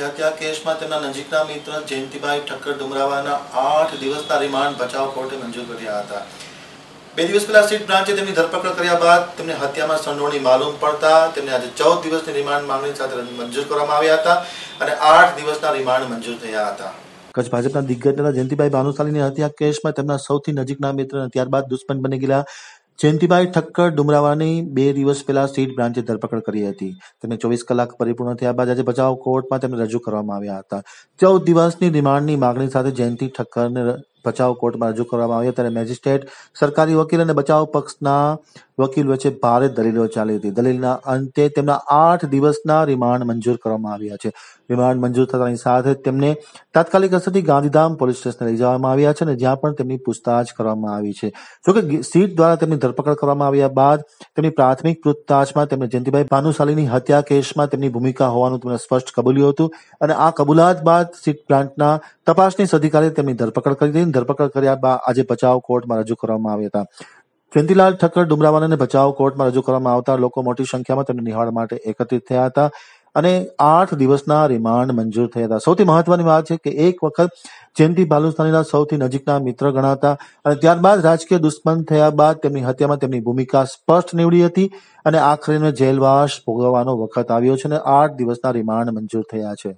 હત્યા કેસમાં તેમના નજીકના મિત્ર જયંતિભાઈ ઠક્કર ડુમરાવાના આઠ દિવસના રિમાન્ડ બચાવ કોર્ટે મંજૂર કર્યા હતા. બે દિવસ પહેલા સીટ બ્રાન્ચે તેમની ધરપકડ કર્યા બાદ તેમને હત્યામાં સંડોવણી માલુમ પડતા તેમને આજે ચૌદ દિવસની રિમાન્ડ માંગણી સાથે મંજૂર કરવામાં આવ્યા હતા અને આઠ દિવસના રિમાન્ડ મંજૂર થયા હતા. કચ્છ ભાજપના દિગ્ગજ નેતા જયંતિભાઈ ભાનુશાલીની હત્યા કેસમાં તેમના સૌથી નજીકના મિત્ર ત્યારબાદ દુશ્મન બની ગયેલા જયંતિભાઈ ઠક્કર ડુમરાવાની બે દિવસ પહેલા સીટ બ્રાન્ચે ધરપકડ કરી હતી. તેમને ચોવીસ કલાક પરિપૂર્ણ થયા બાદ આજે બચાવ કોર્ટમાં તેમને રજૂ કરવામાં આવ્યા હતા. ચૌદ દિવસની રિમાન્ડની માગણી સાથે જયંતિ ઠક્કરને ભચાઉ કોર્ટમાં રજૂ કરવામાં આવ્યા ત્યારે મેજિસ્ટ્રેટ, સરકારી વકીલ અને બચાવ પક્ષના વકીલ વચ્ચે ભારે દલીલો ચાલી હતી. દલીલના અંતે તેમના આઠ દિવસના રિમાન્ડ મંજૂર કરવામાં આવ્યા છે. રિમાન્ડ મંજૂર થતાની સાથે તેમને તાત્કાલિક અસરથી ગાંધીધામ પોલીસ સ્ટેશને લઈ જવામાં આવ્યા છે અને જ્યાં પણ તેમની પૂછતાછ કરવામાં આવી છે. જોકે સીટ દ્વારા તેમની ધરપકડ કરવામાં આવ્યા બાદ તેમની પ્રાથમિક પૂછતાછમાં તેમણે જયંતિભાઈ ભાનુશાલીની હત્યા કેસમાં તેમની ભૂમિકા હોવાનું તેમણે સ્પષ્ટ કબૂલ્યું હતું અને આ કબૂલાત બાદ સીટ પ્લાન્ટના તપાસનીશ અધિકારીએ તેમની ધરપકડ કરી હતી. ધરપકડ કર્યા બાદ આજે બચાવ કોર્ટમાં રજૂ કરવામાં આવ્યા હતા. જયંતિલાલ ઠક્કર ડુમરાવાલાને બચાવ કોર્ટમાં રજૂ કરવામાં આવતા લોકો મોટી સંખ્યામાં તેમને નિહાળવા માટે એકત્રિત થયા હતા. અને આઠ દિવસના રિમાન્ડ મંજૂર થયા હતા. સૌથી મહત્વની વાત છે કે એક વખત જયંતિ ભાલુસ્તાનીના સૌથી નજીકના મિત્ર ગણાતા અને ત્યારબાદ રાજકીય દુશ્મન થયા બાદ તેમની હત્યામાં તેમની ભૂમિકા સ્પષ્ટ નીવડી હતી અને આખરે જેલવાસ ભોગવવાનો વખત આવ્યો છે અને આઠ દિવસના રિમાન્ડ મંજૂર થયા છે.